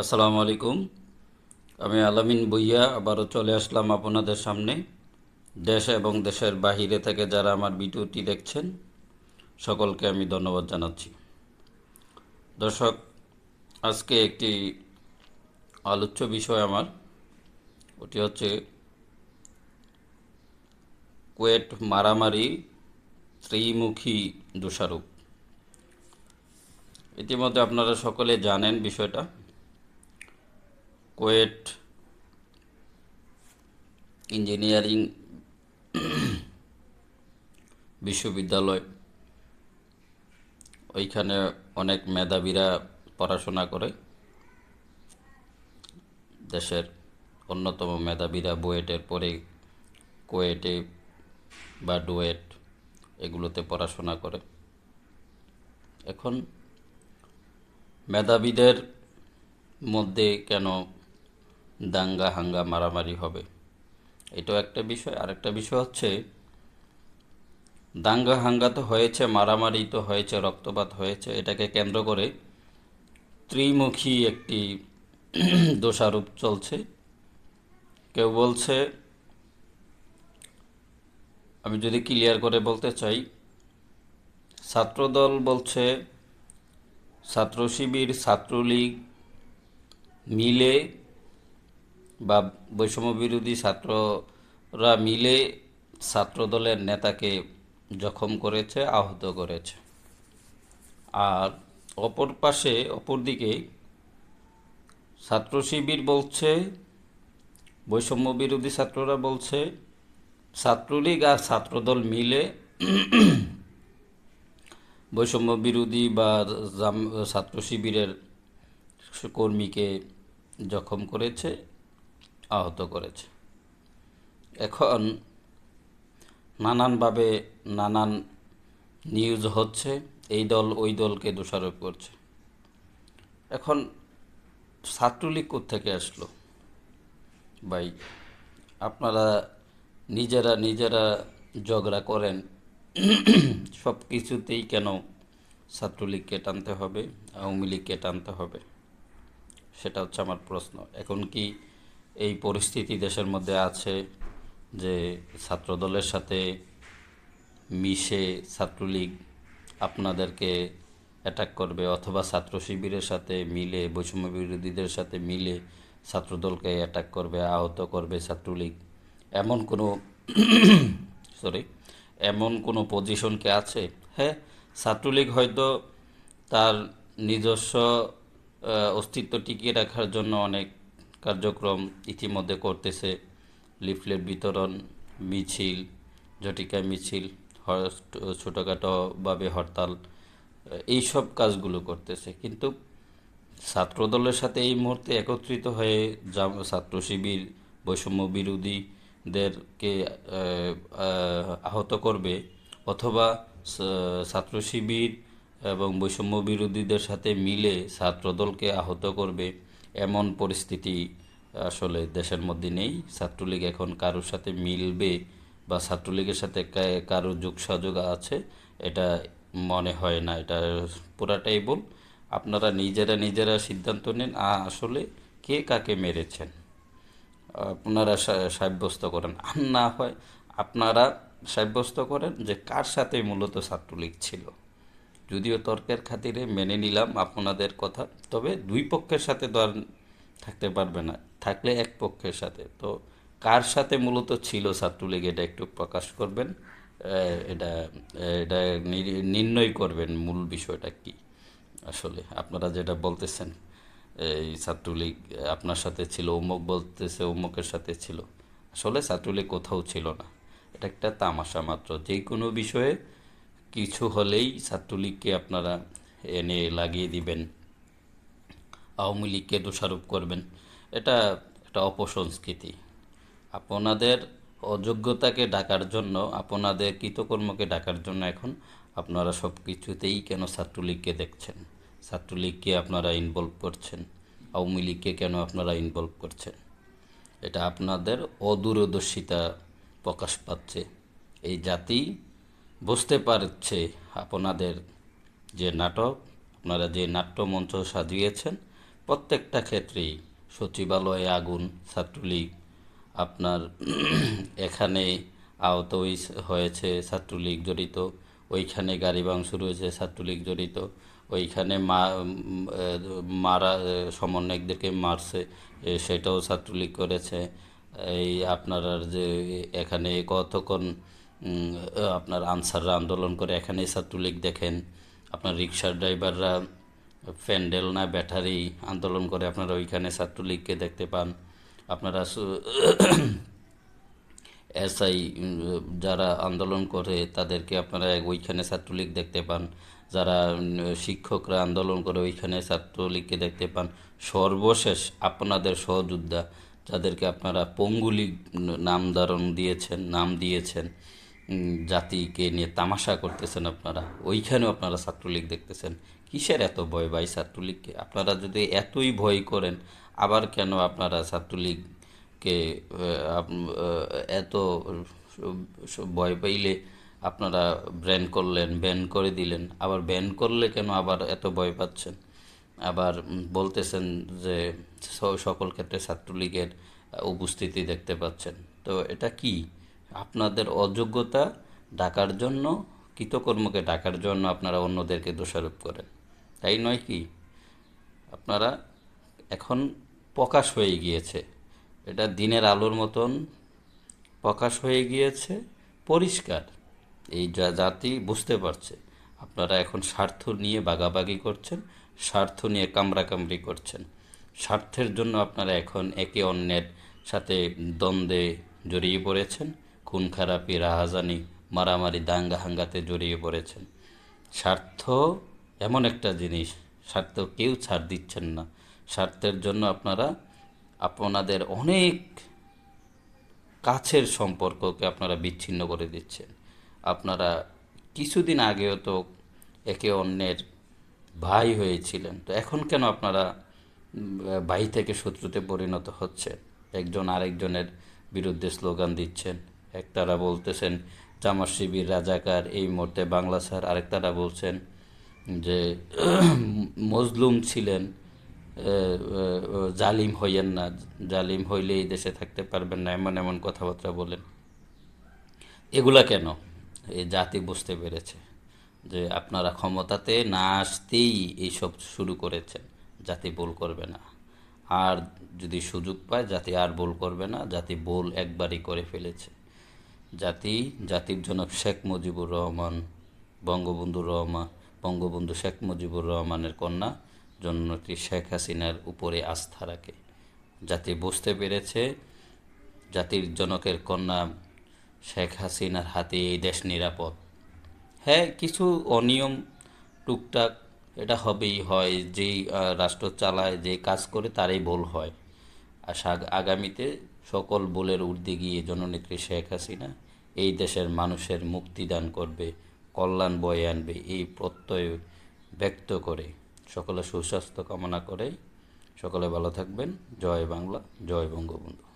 আসসালামু আলাইকুম। আমি আলামিন বইয়া আবারও চলে আসলাম আপনাদের সামনে। দেশ এবং দেশের বাহিরে থেকে যারা আমার ভিডিওটি দেখছেন, সকলকে আমি ধন্যবাদ জানাচ্ছি। দর্শক, আজকে একটি আলোচ্য বিষয় আমার। ওটি হচ্ছে কুয়েট মারামারি ত্রিমুখী দোষারোপ। ইতিমধ্যে আপনারা সকলে জানেন বিষয়টা। কোয়েট ইঞ্জিনিয়ারিং বিশ্ববিদ্যালয়। ওইখানে অনেক মেধাবীরা পড়াশোনা করে। দেশের অন্যতম মেধাবীরা বুয়েটের পরে কোয়েটে বা ডুয়েট এগুলোতে পড়াশোনা করে। এখন মেধাবীদের মধ্যে কেন দাঙ্গা, হাঙ্গা, মারামারি হবে। এটাও একটা বিষয়। আরেকটা বিষয় হচ্ছে, দাঙ্গা, হাঙ্গা তো হয়েছে, মারামারি তো হয়েছে, রক্তপাত হয়েছে। এটাকে কেন্দ্র করে ত্রিমুখী একটি দোষারোপ চলছে। কেউ বলছে, আমি যদি ক্লিয়ার করে বলতে চাই, ছাত্রদল বলছে ছাত্র শিবির ছাত্রলীগ মিলে বা বৈষম্য বিরোধী ছাত্ররা মিলে ছাত্রদলের নেতাকে জখম করেছে, আহত করেছে। আর অপর পাশে, অপর দিকে ছাত্র শিবির বলছে, বৈষম্য বিরোধী ছাত্ররা বলছে, ছাত্রলীগ আর ছাত্রদল মিলে বৈষম্য বিরোধী বা ছাত্র শিবিরের কর্মীকে জখম করেছে। আহত করেছে। এখন নানানভাবে নানান নিউজ হচ্ছে, এই দল ওই দলকে দোষারোপ করছে। এখন ছাত্রলীগ থেকে আসলো? ভাই, আপনারা নিজেরা নিজেরা ঝগড়া করেন, সব কিছুতেই কেন ছাত্রলীগকে টানতে হবে, আওয়ামী লীগকে টানতে হবে? সেটা হচ্ছে আমার প্রশ্ন। এখন কি এই পরিস্থিতি দেশের মধ্যে আছে যে ছাত্রদলের সাথে মিশে ছাত্রলীগ আপনাদেরকে অ্যাটাক করবে অথবা ছাত্র শিবিরের সাথে মিলে, বৈষম্য বিরোধীদের সাথে মিলে ছাত্রদলকে অ্যাটাক করবে, আহত করবে ছাত্রলীগ। এমন কোনো সরি এমন কোনো পজিশন কি আছে? হ্যাঁ ছাত্রলীগ হয়তো তার নিজস্ব অস্তিত্ব টিকিয়ে রাখার জন্য অনেক কার্যক্রম ইতিমধ্যে করতেছে। লিফলেট বিতরণ, মিছিল, ঝটিকা মিছিল ছোটোখাটোভাবে হরতাল এই সব কাজগুলো করতেছে। কিন্তু ছাত্রদলের সাথে এই মুহূর্তে একত্রিত হয়ে যা ছাত্র শিবির, বৈষম্য বিরোধীদেরকে আহত করবে অথবা ছাত্র শিবির এবং বৈষম্য বিরোধীদের সাথে মিলে ছাত্রদলকে আহত করবে। এমন পরিস্থিতি আসলে দেশের মধ্যে নেই। ছাত্রলীগ এখন কারোর সাথে মিলবে বা ছাত্রলীগের সাথে কারও যোগ সহযোগ আছে, এটা মনে হয় না। এটা পুরাটাই বল। আপনারা নিজেরা নিজেরা সিদ্ধান্ত নেন আসলে কে কাকে মেরেছেন। আপনারা সাব্যস্ত করেন। আর না হয় আপনারা সাব্যস্ত করেন যে কার সাথে মূলত ছাত্রলীগ ছিল। যদিও তর্কের খাতিরে মেনে নিলাম আপনাদের কথা, তবে দুই পক্ষের সাথে তো আর থাকতে পারবে না, থাকলে এক পক্ষের সাথে। তো কার সাথে মূলত ছিল ছাত্রলীগ, এটা একটু প্রকাশ করবেন। এটা এটা নির্ণয় করবেন মূল বিষয়টা কি আসলে। আপনারা যেটা বলতেছেন, এই ছাত্রলীগ আপনার সাথে ছিল, অমুক বলতেছে, অমুকের সাথে ছিল। আসলে ছাত্রলীগ কোথাও ছিল না। এটা একটা তামাশা মাত্র। যে কোনো বিষয়ে কিছু হলেই ছাত্রলীগকে আপনারা এনে লাগিয়ে দিবেন। আওয়ামী লীগকে দোষারোপ করবেন। এটা একটা অপসংস্কৃতি। আপনাদের অযোগ্যতাকে ডাকার জন্য, আপনাদের কৃতকর্মকে ডাকার জন্য এখন আপনারা সব কিছুতেই কেন ছাত্রলীগকে দেখছেন? ছাত্রলীগকে আপনারা ইনভলভ করছেন? আওয়ামী লীগকে কেন আপনারা ইনভলভ করছেন? এটা আপনাদের অদূরদর্শিতা প্রকাশ পাচ্ছে। এই জাতি বুঝতে পারছে আপনাদের যে নাটক, আপনারা যে নাট্যমঞ্চ সাজিয়েছেন, প্রত্যেকটা ক্ষেত্রেই সচিবালয়ে আগুন, ছাত্রলীগ, আপনার এখানে আহত হয়েছে ছাত্রলীগ জড়িত, ওইখানে গাড়ি ভাঙচুর হয়েছে ছাত্রলীগ জড়িত, ওইখানে মারা সমন্বয়কদেরকে মারছে সেটাও ছাত্রলীগ করেছে, এই আপনার যে এখানে কতক্ষণ আপনার আনসাররা আন্দোলন করে এখানে ছাত্রলীগ দেখেন। আপনার রিক্সার ড্রাইভাররা প্যান্ডেল না ব্যাটারি আন্দোলন করে আপনারা ওইখানে ছাত্রলীগকে দেখতে পান। আপনারা এসআই যারা আন্দোলন করে তাদেরকে আপনারা ওইখানে ছাত্রলীগ দেখতে পান। যারা শিক্ষকরা আন্দোলন করে ওইখানে ছাত্রলীগকে দেখতে পান। সর্বশেষ আপনাদের সহযোদ্ধা যাদেরকে আপনারা পঙ্গুলীগ নাম ধারণ দিয়েছেন, নাম দিয়েছেন। জাতিকে নিয়ে তামাশা করতেছেন আপনারা। ওইখানেও আপনারা ছাত্রলীগ দেখতেছেন। কিসের এত ভয় ভাই ছাত্রলীগকে? আপনারা যদি এতই ভয় করেন, আবার কেন আপনারা ছাত্রলীগকে এত ভয় পাইলে আপনারা ব্যান করলেন, ব্যান করে দিলেন? আবার ব্যান করলে কেন আবার এত ভয় পাচ্ছেন? আবার বলতেছেন যে সকল ক্ষেত্রে ছাত্রলীগের উপস্থিতি দেখতে পাচ্ছেন। তো এটা কি? আপনাদের অযোগ্যতা ডাকার জন্য, কৃতকর্মকে ডাকার জন্য আপনারা অন্যদেরকে দোষারোপ করেন। তাই নয় কি? আপনারা এখন প্রকাশ হয়ে গিয়েছে। এটা দিনের আলোর মতন প্রকাশ হয়ে গিয়েছে, পরিষ্কার। এই যা জাতি বুঝতে পারছে, আপনারা এখন স্বার্থ নিয়ে বাগাবাগি করছেন, স্বার্থ নিয়ে কামড়াকামড়ি করছেন। স্বার্থের জন্য আপনারা এখন একে অন্যের সাথে দ্বন্দ্বে জড়িয়ে পড়েছেন। খুন খারাপি, রাহাজানি, মারামারি, দাঙ্গা হাঙ্গাতে জড়িয়ে পড়েছেন। স্বার্থ এমন একটা জিনিস, স্বার্থ কেউ ছাড় দিচ্ছেন না। স্বার্থের জন্য আপনারা আপনাদের অনেক কাছের সম্পর্ককে আপনারা বিচ্ছিন্ন করে দিচ্ছেন। আপনারা কিছুদিন আগেও তো একে অন্যের ভাই হয়েছিলেন। তো এখন কেন আপনারা ভাই থেকে শত্রুতে পরিণত হচ্ছে একজন আরেকজনের বিরুদ্ধে স্লোগান দিচ্ছেন। একতারা বলতেছেন জামাত শিবির রাজাকার, এই মুহূর্তে বাংলা স্যার আরেকতারা বলছেন যে, মজলুম ছিলেন জালিম হইয়েন না, জালিম হইলে এই দেশে থাকতে পারবেন না, এমন এমন কথাবার্তা বলেন। এগুলা কেন? এই জাতি বুঝতে পেরেছে যে আপনারা ক্ষমতাতে না আসতেই এইসব শুরু করেছেন, জাতি ভুল করবে না। আর যদি সুযোগ পায়, জাতি আর ভুল করবে না, জাতি ভুল একবারই করে ফেলেছে। জাতি, জাতির জনক শেখ মুজিবুর রহমান, বঙ্গবন্ধু রহমান বঙ্গবন্ধু শেখ মুজিবুর রহমানের কন্যা জননেত্রী শেখ হাসিনার উপরে আস্থা রাখে। জাতি বুঝতে পেরেছে, জাতির জনকের কন্যা শেখ হাসিনার হাতে এই দেশ নিরাপদ। হ্যাঁ কিছু অনিয়ম টুকটাক এটা হবেই, হয় যেই রাষ্ট্র চালায়, যে কাজ করে তারই ভুল হয়। আর আগামীতে সকল ভুলের ঊর্ধ্বে গিয়ে জননেত্রী শেখ হাসিনা এই দেশের মানুষের মুক্তি দান করবে, কল্যাণ বয়ে আনবে এই প্রত্যয় ব্যক্ত করে। সকলে সুস্বাস্থ্য কামনা করে সকলে ভালো থাকবেন। জয় বাংলা, জয় বঙ্গবন্ধু।